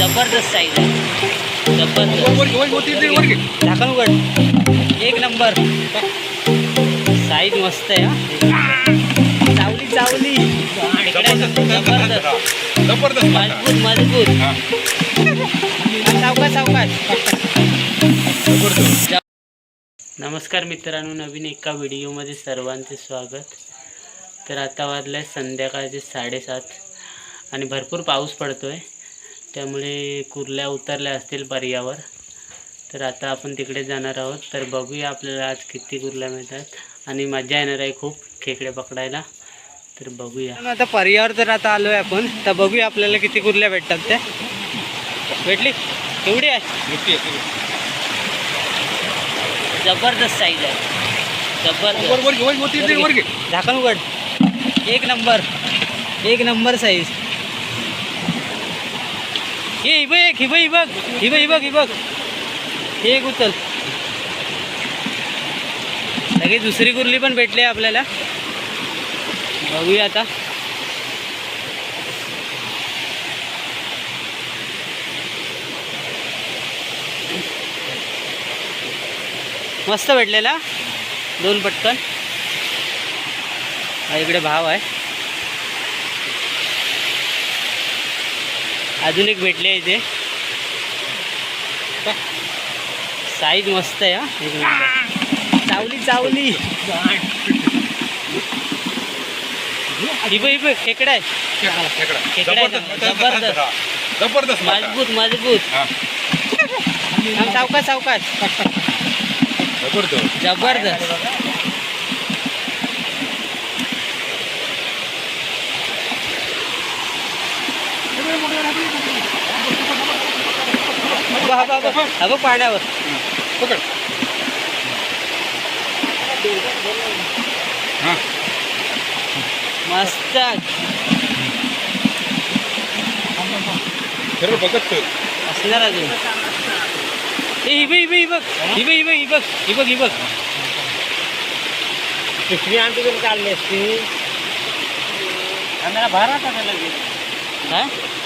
जबरदस्त साईज आहे. जबरदस्त. झाकण उघड. एक नंबर. साईज मस्त आहे हा. चावली चावली. जबरदस्त जबरदस्त. मजबूत मजबूत. सावकाश सावकाश. जबरदस्त. नमस्कार मित्रांनो नवीन एका व्हिडिओमध्ये सर्वांचे स्वागत. तर आता वाजलं आहे संध्याकाळचे साडेसात आणि भरपूर पाऊस पडतो आहे त्यामुळे कुर्ल्या उतरल्या असतील पर्यावर. तर आता आपण तिकडे जाणार आहोत. तर बघूया आपल्याला आज किती कुर्ल्या मिळतात. आणि मजा येणार आहे खूप खेकडे पकडायला. तर बघूया. आता पर्यावर तर आता आलो आहे आपण. तर बघूया आपल्याला किती कुर्ल्या भेटतात त्या भेटली? एवढी आहे? मोठी आहे, जबरदस्त साईज आहे. जबरदस्त. झाकण उघड. एक नंबर. एक नंबर साईज हे ही बघ एक ही बघ बघ ही बघ बघ हि बघ. एक उचल. सगळी दुसरी कुर्ली पण भेटली आहे आपल्याला. बघूया आता. मस्त भेटलेला. दोन पटकन. हा इकडे भाव आहे. अजून एक भेटले इथे. साईज मस्त आहे हा. चावली चावली. हिब हिब खेकडा आहे. खेकडा, जबरदस्त, जबरदस्त. मासा. मजबूत मजबूत. हा, सावकाश सावकाश. जबरदस्त. जबरदस्त. अगं पाण्यावर. पकड. मस्त. खरं बघत असणार अजून. ए इब इबक इब इब इबक इबक इबक पिशवी आणतो तरी काढली असते आम्हाला भारा टाकायला लागेल हा?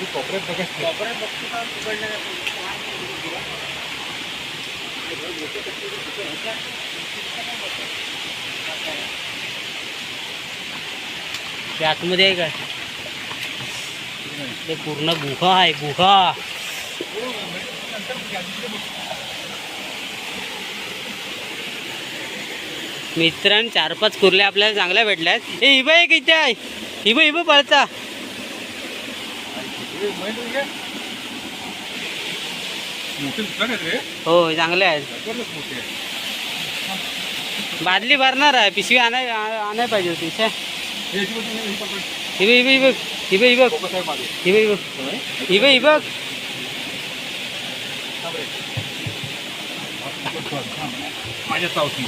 हे बघा ते आतमध्ये आहे काय ते पूर्ण गुहा आहे गुहा. मित्रांनो चार पाच कुर्ल्या आपल्याला चांगल्या भेटल्या आहेत ए हिबा एक इथे आहे. हिबा हिबा पळता. हो चांगले आहेत. बादली भरणार आहे. पिशवी आणाय आणाय पाहिजे होती. हिबे हिबे हिबक हिबे हिबक हिबे हिबक हिबे हिबक माझ्या साऊथ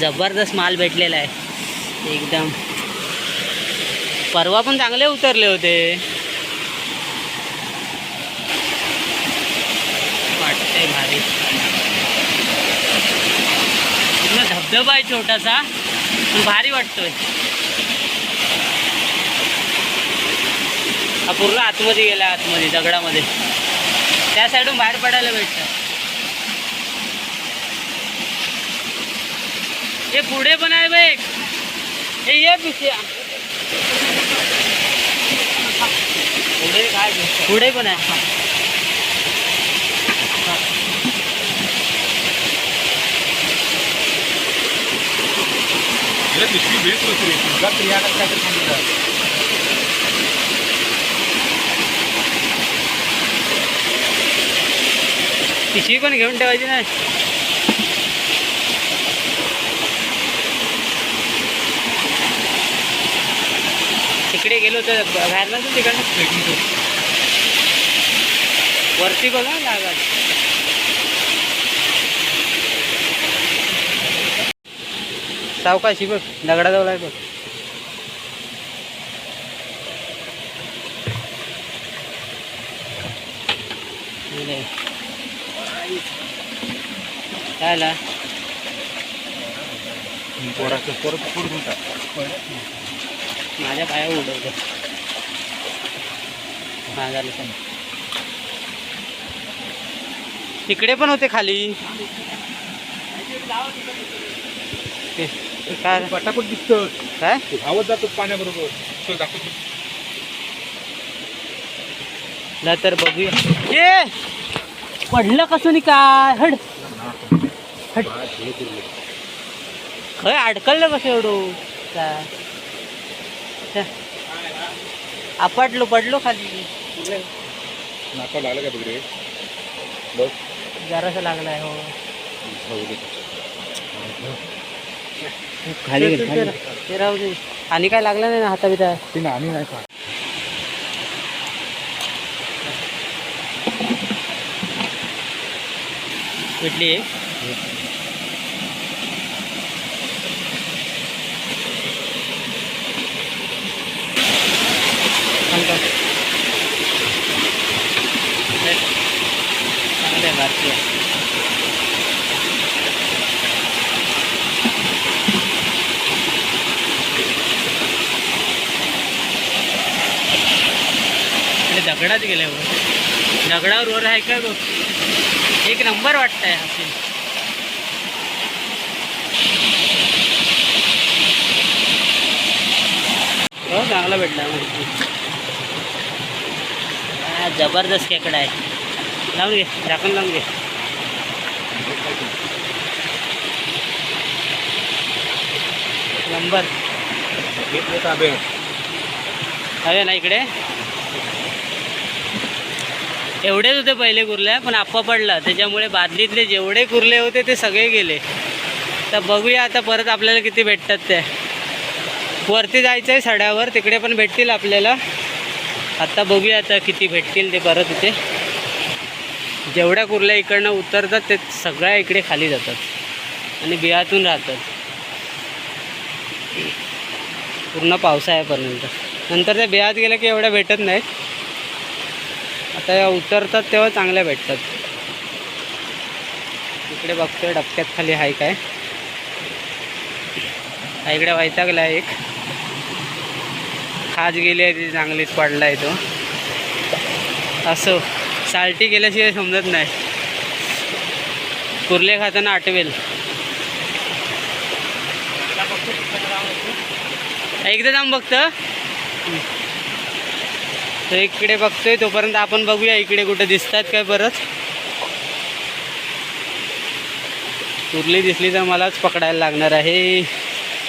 जबरदस्त माल भेटलेला आहे. एकदम. परवा पण चांगले उतरले होते. वाटतंय भारी. पूर्ण धबधबा आहे छोटासा. पण भारी वाटतोय. हा पूर्ण आतमध्ये गेला आतमध्ये दगडामध्ये. त्या साईडून बाहेर पडायला भेटतं. हे पुढे पण आहे बे हे ये पिशे पुढे काय पुढे पण आहे पिशवी होती काहीतरी सांगितलं. पिशवी पण घेऊन ठेवायची ना? तिकडे गेलो तर बाहेर ना तिकडनं वरती बघा लागत सावकाशी बघ दगडाजवळ आहे बघ. इकडे. काय आला पोराचं पोरं पुढून टाक. माझ्या पाया उडवतो हा झालं सर तिकडे पण होते खाली. ते- काय? पटापट दिसतं काय? धावत जातो पाण्याबरोबर. दाखवतो. तर बघूया. ये! पडलं कसं नाही काय? हड. हड. खय अडकलं कसं एवढं? काय. आपटलो पडलो खाली. नाका लागलं का तिकडे? बस. जरासा लागलाय हो. खाली. ते राहू दे. आणि काय लागलं नाही ना हाता बिता ती नाणी नाही का कुठली चांगले भारतीय आणि दगडात गेले वर दगडावर वर आहे काय बघ? एक नंबर वाटतंय हा सीन हो चांगला भेटला माहिती हा, जबरदस्त खेकडा आहे. लावून घे झाकण लावून घे. नंबर. घेतले ताबे हवे ना इकडे? एवढेच होते पहिले कुर्ल्या पण आप्पा पडला. त्याच्यामुळे बादलीतले जेवढे कुर्ले होते ते सगळे गेले. तर बघूया आता परत आपल्याला किती भेटतात ते. वरती जायचं आहे सड्यावर तिकडे पण भेटतील आपल्याला. आत्ता बघूया आता किती भेटतील ते परत इथे. जेवढ्या कुर्ल्या इकडनं उतरतात ते सगळ्या इकडे खाली जातात. आणि बियातून राहतात. पूर्ण पावसाळ्यापर्यंत. नंतर त्या बियात गेलं की एवढ्या भेटत नाहीत. आता या उतरतात तेव्हा चांगल्या भेटतात. इकडे बघतोय डबक्यात खाली आहे काय. हा इकडे वैतागला एक. खाज गेली आहे ती चांगलीच पडला आहे तो. असो साल्टी गेल्याशिवाय समजत नाही. कुर्ले खाताना आठवेल. एकदा जाऊन बघतं. तर इकडे बघतोय तोपर्यंत आपण बघूया इकडे कुठे दिसतात काय परत. उरली दिसली तर मलाच पकडायला लागणार आहे.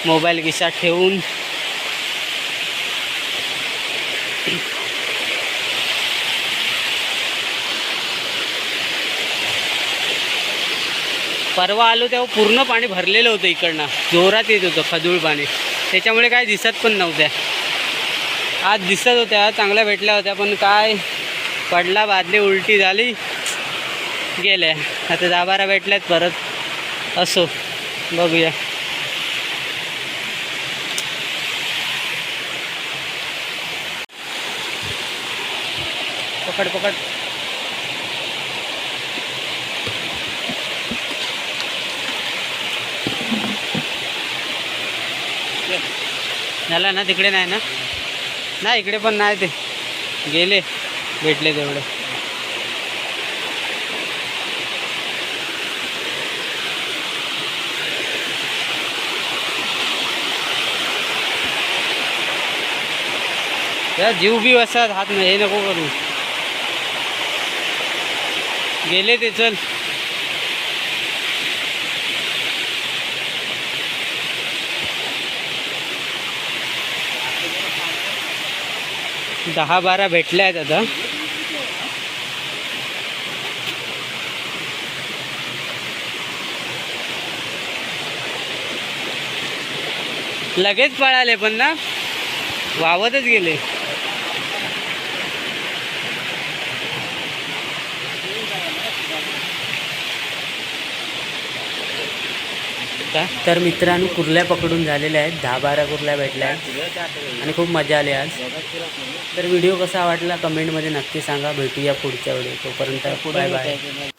मोबाईल खिशात ठेवून. परवा आलो तेव्हा पूर्ण पाणी भरलेलं होतं इकडनं. जोरात येत होतं खदूळ पाणी. त्याच्यामुळे काय दिसत पण नव्हत्या. आज दिसत होत्या चांगल्या भेटल्या होत्या पण काय? पडला बादली उलटी झाली. गेल्या. आता दहा बारा भेटल्यात परत. असो. बघूया. पकड पकड. झाला ना? तिकडे नाही ना? नाही इकडे पण नाही ते. गेले भेटले तेवढे. त्या जीव बी असतात हात हे नको करू. गेले ते चल. दहा बारा भेटल्या आहेत आता. लगेच पळाले पण ना? वावतच गेले. का तर मित्रांनो कुर्ल्या पकडून झालेल्या आहेत. दहा बारा कुर्ल्या भेटल्या आहेत. आणि खूप मजा आली आज. तर व्हिडिओ कसा वाटला? कमेंटमध्ये नक्की सांगा. भेटूया पुढच्या व्हिडिओ. तोपर्यंत बाय बाय